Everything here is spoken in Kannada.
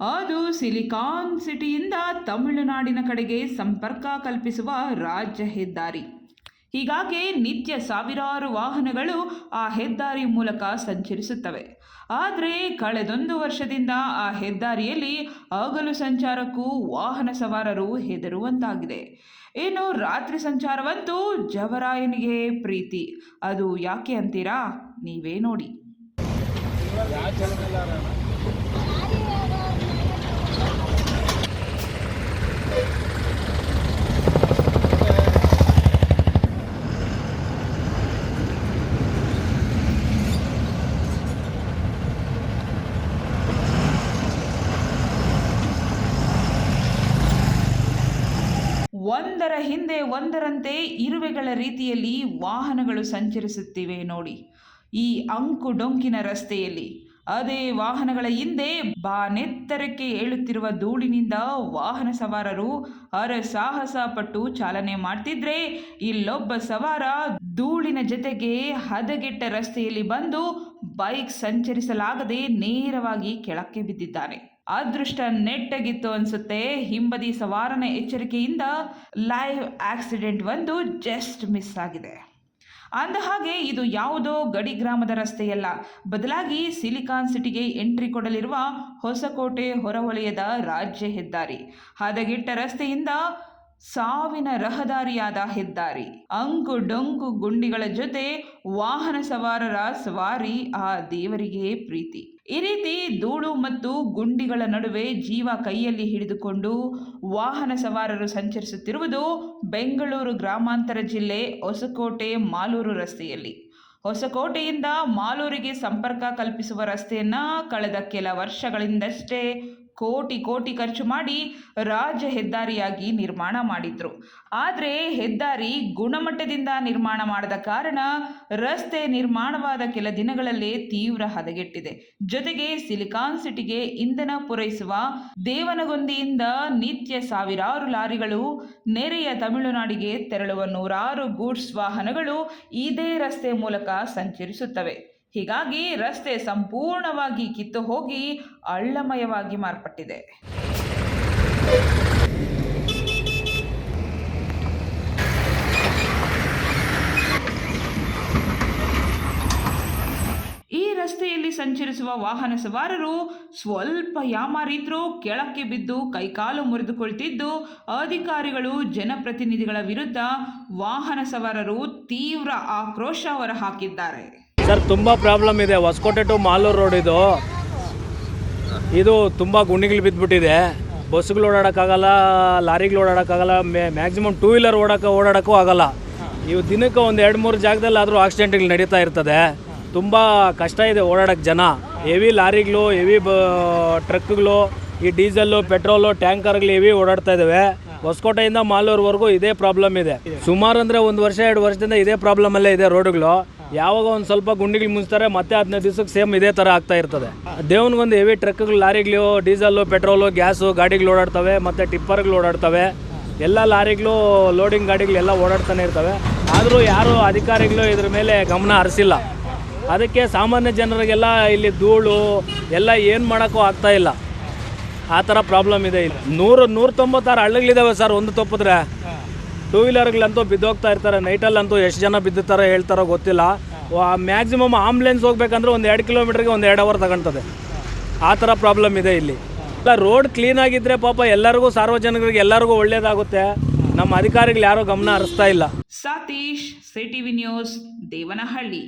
ಅದು ಸಿಲಿಕಾನ್ ಸಿಟಿಯಿಂದ ತಮಿಳುನಾಡಿನ ಕಡೆಗೆ ಸಂಪರ್ಕ ಕಲ್ಪಿಸುವ ರಾಜ್ಯ ಹೆದ್ದಾರಿ. ಹೀಗಾಗಿ ನಿತ್ಯ ಸಾವಿರಾರು ವಾಹನಗಳು ಆ ಹೆದ್ದಾರಿ ಮೂಲಕ ಸಂಚರಿಸುತ್ತವೆ. ಆದರೆ ಕಳೆದೊಂದು ವರ್ಷದಿಂದ ಆ ಹೆದ್ದಾರಿಯಲ್ಲಿ ಹಗಲು ಸಂಚಾರಕ್ಕೂ ವಾಹನ ಸವಾರರು ಹೆದರುವಂತಾಗಿದೆ. ಇನ್ನು ರಾತ್ರಿ ಸಂಚಾರವಂತೂ ಜವರಾಯನಿಗೆ ಪ್ರೀತಿ. ಅದು ಯಾಕೆ ಅಂತೀರಾ? ನೀವೇ ನೋಡಿ. ಒಂದರ ಹಿಂದೆ ಒಂದರಂತೆ ಇರುವೆಗಳ ರೀತಿಯಲ್ಲಿ ವಾಹನಗಳು ಸಂಚರಿಸುತ್ತಿವೆ ನೋಡಿ. ಈ ಅಂಕು ಡೊಂಕಿನ ರಸ್ತೆಯಲ್ಲಿ ಅದೇ ವಾಹನಗಳ ಹಿಂದೆ ಬಾನೆತ್ತರಕ್ಕೆ ಏಳುತ್ತಿರುವ ಧೂಳಿನಿಂದ ವಾಹನ ಸವಾರರು ಹರಸಾಹಸ ಪಟ್ಟು ಚಾಲನೆ ಮಾಡ್ತಿದ್ರೆ ಇಲ್ಲೊಬ್ಬ ಸವಾರ ಧೂಳಿನ ಜೊತೆಗೆ ಹದಗೆಟ್ಟ ರಸ್ತೆಯಲ್ಲಿ ಬಂದು ಬೈಕ್ ಸಂಚರಿಸಲಾಗದೆ ನೇರವಾಗಿ ಕೆಳಕ್ಕೆ ಬಿದ್ದಿದ್ದಾನೆ. ಅದೃಷ್ಟ ನೆಟ್ಟಗಿತ್ತು ಅನ್ಸುತ್ತೆ. ಹಿಂಬದಿ ಸವಾರನ ಎಚ್ಚರಿಕೆಯಿಂದ ಲೈವ್ ಆಕ್ಸಿಡೆಂಟ್ ಒಂದು ಜಸ್ಟ್ ಮಿಸ್ ಆಗಿದೆ. ಅಂದ ಹಾಗೆ ಇದು ಯಾವುದೋ ಗಡಿ ಗ್ರಾಮದ ರಸ್ತೆಯಲ್ಲ. ಬದಲಾಗಿ ಸಿಲಿಕಾನ್ ಸಿಟಿಗೆ ಎಂಟ್ರಿ ಕೊಡಲಿರುವ ಹೊಸಕೋಟೆ ಹೊರವಲಯದ ರಾಜ್ಯ ಹೆದ್ದಾರಿ. ಹದಗೆಟ್ಟ ರಸ್ತೆಯಿಂದ ಸಾವಿನ ರಹದಾರಿಯಾದ ಹೆದ್ದಾರಿ. ಅಂಕು ಡೊಂಕು ಗುಂಡಿಗಳ ಜೊತೆ ವಾಹನ ಸವಾರರ ಸವಾರಿ ಆ ದೇವರಿಗೆ ಪ್ರೀತಿ. ಈ ರೀತಿ ಧೂಳು ಮತ್ತು ಗುಂಡಿಗಳ ನಡುವೆ ಜೀವ ಕೈಯಲ್ಲಿ ಹಿಡಿದುಕೊಂಡು ವಾಹನ ಸವಾರರು ಸಂಚರಿಸುತ್ತಿರುವುದು ಬೆಂಗಳೂರು ಗ್ರಾಮಾಂತರ ಜಿಲ್ಲೆ ಹೊಸಕೋಟೆ ಮಾಲೂರು ರಸ್ತೆಯಲ್ಲಿ. ಹೊಸಕೋಟೆಯಿಂದ ಮಾಲೂರಿಗೆ ಸಂಪರ್ಕ ಕಲ್ಪಿಸುವ ರಸ್ತೆಯನ್ನ ಕಳೆದ ಕೆಲ ವರ್ಷಗಳಿಂದಷ್ಟೇ ಕೋಟಿ ಕೋಟಿ ಖರ್ಚು ಮಾಡಿ ರಾಜ್ಯ ಹೆದ್ದಾರಿಯಾಗಿ ನಿರ್ಮಾಣ ಮಾಡಿದ್ರು. ಆದರೆ ಹೆದ್ದಾರಿ ಗುಣಮಟ್ಟದಿಂದ ನಿರ್ಮಾಣ ಮಾಡದ ಕಾರಣ ರಸ್ತೆ ನಿರ್ಮಾಣವಾದ ಕೆಲ ದಿನಗಳಲ್ಲೇ ತೀವ್ರ ಹದಗೆಟ್ಟಿದೆ. ಜೊತೆಗೆ ಸಿಲಿಕಾನ್ ಸಿಟಿಗೆ ಇಂಧನ ಪೂರೈಸುವ ದೇವನಗೊಂದಿಯಿಂದ ನಿತ್ಯ ಸಾವಿರಾರು ಲಾರಿಗಳು ನೆರೆಯ ತಮಿಳುನಾಡಿಗೆ ತೆರಳುವ ನೂರಾರು ಗೂಡ್ಸ್ ವಾಹನಗಳು ಇದೇ ರಸ್ತೆ ಮೂಲಕ ಸಂಚರಿಸುತ್ತವೆ. ಹೀಗಾಗಿ ರಸ್ತೆ ಸಂಪೂರ್ಣವಾಗಿ ಕಿತ್ತು ಹೋಗಿ ಅಳ್ಳಮಯವಾಗಿ ಮಾರ್ಪಟ್ಟಿದೆ. ಈ ರಸ್ತೆಯಲ್ಲಿ ಸಂಚರಿಸುವ ವಾಹನ ಸವಾರರು ಸ್ವಲ್ಪ ಯಾಮಾರಿದ್ರೂ ಕೆಳಕ್ಕೆ ಬಿದ್ದು ಕೈಕಾಲು ಮುರಿದುಕೊಳ್ತಿದ್ದು, ಅಧಿಕಾರಿಗಳು, ಜನಪ್ರತಿನಿಧಿಗಳ ವಿರುದ್ಧ ವಾಹನ ಸವಾರರು ತೀವ್ರ ಆಕ್ರೋಶ ಹೊರಹಾಕಿದ್ದಾರೆ. ಸರ್, ತುಂಬ ಪ್ರಾಬ್ಲಮ್ ಇದೆ. ಹೊಸಕೋಟೆ ಟು ಮಾಲೂರು ರೋಡ್ ಇದು. ಇದು ತುಂಬ ಗುಂಡಿಗಳು ಬಿದ್ದುಬಿಟ್ಟಿದೆ ಬಸ್ಗಳು ಓಡಾಡೋಕ್ಕಾಗಲ್ಲ, ಲಾರಿಗಳು ಓಡಾಡೋಕ್ಕಾಗಲ್ಲ ಮ್ಯಾಕ್ಸಿಮಮ್ ಟೂ ವೀಲರ್ ಓಡೋಕೆ, ಓಡಾಡೋಕ್ಕೂ ಆಗಲ್ಲ. ಇವು ದಿನಕ್ಕೆ ಒಂದು ಎರಡು ಮೂರು ಜಾಗದಲ್ಲಿ ಆದರೂ ಆಕ್ಸಿಡೆಂಟ್ಗಳು ನಡೀತಾ ಇರ್ತದೆ. ತುಂಬ ಕಷ್ಟ ಇದೆ ಓಡಾಡೋಕ್ಕೆ ಜನ. ಹೆವಿ ಲಾರಿಗಳು ಹೆವಿ ಬ ಟ್ರಕ್ಗಳು ಈ ಡೀಸೆಲ್ಲು ಪೆಟ್ರೋಲು ಟ್ಯಾಂಕರ್ಗಳು ಹೆವಿ ಓಡಾಡ್ತಾ ಇದ್ದಾವೆ ಹೊಸಕೋಟೆಯಿಂದ ಮಾಲೂರ್ವರೆಗೂ ಇದೇ ಪ್ರಾಬ್ಲಮ್ ಇದೆ. ಸುಮಾರು ಅಂದರೆ ಒಂದು ವರ್ಷ, ಎರಡು ವರ್ಷದಿಂದ ಇದೇ ಪ್ರಾಬ್ಲಮಲ್ಲೇ ಇದೆ ರೋಡ್ಗಳು. ಯಾವಾಗ ಒಂದು ಸ್ವಲ್ಪ ಗುಂಡಿಗಳು ಮುಗಿಸ್ತಾರೆ ಮತ್ತೆ ಹದಿನೈದು ದಿವಸಕ್ಕೆ ಸೇಮ್ ಇದೇ ಥರ ಆಗ್ತಾ ಇರ್ತದೆ. ದೇವನಿಗೊಂದು ಹೆವಿ ಟ್ರಕ್ಗಳು ಲಾರಿಗಳು ಡೀಸೆಲ್ಲು ಪೆಟ್ರೋಲು ಗ್ಯಾಸು ಗಾಡಿಗಳು ಓಡಾಡ್ತವೆ, ಮತ್ತು ಟಿಪ್ಪರ್ಗಳು ಓಡಾಡ್ತವೆ. ಎಲ್ಲ ಲಾರಿಗಳು ಲೋಡಿಂಗ್ ಗಾಡಿಗಳೆಲ್ಲ ಓಡಾಡ್ತಾನೆ ಇರ್ತವೆ. ಆದರೂ ಯಾರು ಅಧಿಕಾರಿಗಳು ಇದ್ರ ಮೇಲೆ ಗಮನ ಹರಿಸಿಲ್ಲ. ಅದಕ್ಕೆ ಸಾಮಾನ್ಯ ಜನರಿಗೆಲ್ಲ ಇಲ್ಲಿ ಧೂಳು, ಎಲ್ಲ ಏನು ಮಾಡೋಕ್ಕೂ ಆಗ್ತಾ ಇಲ್ಲ. ಆ ಥರ ಪ್ರಾಬ್ಲಮ್ ಇದೆ ಇಲ್ಲಿ. ನೂರು ನೂರ ತೊಂಬತ್ತಾರು ಹಳ್ಳಗಳಿದ್ದಾವೆ ಸರ್, ಒಂದು ತಪ್ಪಿದ್ರೆ. ಟೂ ವೀಲರ್ಗಳಂತೂ ಬಿದ್ದೋಗ್ತಾ ಇರ್ತಾರೆ. ನೈಟಲ್ಲಂತೂ ಎಷ್ಟು ಜನ ಬಿದ್ದಿರ್ತಾರೋ ಹೇಳ್ತಾರೋ ಗೊತ್ತಿಲ್ಲ. ಮ್ಯಾಕ್ಸಿಮಮ್ ಆಂಬುಲೆನ್ಸ್ ಹೋಗ್ಬೇಕಂದ್ರೆ ಒಂದು ಎರಡು ಕಿಲೋಮೀಟ್ರಿಗೆ ಒಂದು ಎರಡು ಅವರ್ ತಗೊಳ್ತದೆ ಆ ಥರ ಪ್ರಾಬ್ಲಮ್ ಇದೆ ಇಲ್ಲಿ. ಇಲ್ಲ ರೋಡ್ ಕ್ಲೀನ್ ಆಗಿದ್ರೆ ಪಾಪ ಎಲ್ಲರಿಗೂ ಸಾರ್ವಜನಿಕರಿಗೆ ಎಲ್ಲರಿಗೂ ಒಳ್ಳೇದಾಗುತ್ತೆ. ನಮ್ಮ ಅಧಿಕಾರಿಗಳು ಯಾರೂ ಗಮನ ಹರಿಸ್ತಾ ಇಲ್ಲ. Satish CTV news Devanahalli.